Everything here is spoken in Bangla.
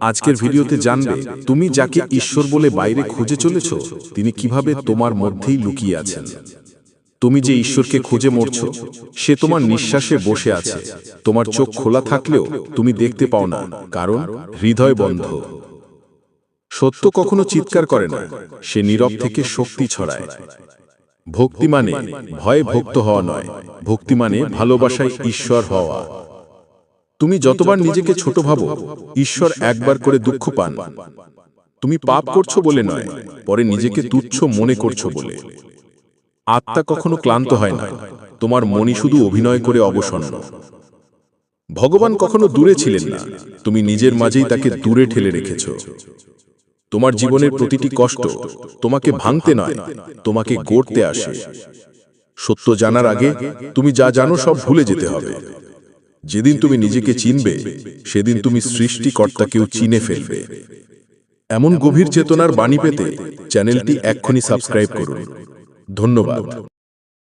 আজকের ভিডিওতে জানবে তুমি যাকে ঈশ্বর বলে বাইরে খুঁজে চলেছ তিনি কীভাবে তোমার মধ্যেই লুকিয়ে আছেন? তুমি যে ঈশ্বরকে খুঁজে মরছ সে তোমার নিঃশ্বাসে বসে আছে। তোমার চোখ খোলা থাকলেও তুমি দেখতে পাও না কারণ হৃদয় বন্ধ। সত্য কখনো চিৎকার করে না সে নীরব থেকে শক্তি ছড়ায়। ভক্তি মানে ভয়ে ভক্ত হওয়া নয় ভক্তি মানে ভালোবাসায় ঈশ্বর হওয়া। তুমি যতবার নিজেকে ছোট ভাবো ঈশ্বর একবার করে দুঃখ পান। তুমি পাপ করছ বলে নয় পরে নিজেকে তুচ্ছ মনে করছ বলে। আত্মা কখনো ক্লান্ত হয় না। তোমার মনি শুধু অভিনয় করে অবসন্ন। ভগবান কখনো দূরে ছিলেন না। তুমি নিজের মাঝেই তাকে দূরে ঠেলে রেখেছ। তোমার জীবনের প্রতিটি কষ্ট তোমাকে ভাঙতে নয় তোমাকে গড়তে আসে। সত্য জানার আগে তুমি যা জানো সব ভুলে যেতে হবে। যেদিন তুমি নিজেকে চিনবে, সেদিন তুমি সৃষ্টিকর্তাকেও চিনে ফেলবে। এমন গভীর চেতনার বাণী পেতে চ্যানেলটি এক্ষুনি সাবস্ক্রাইব করুন। ধন্যবাদ।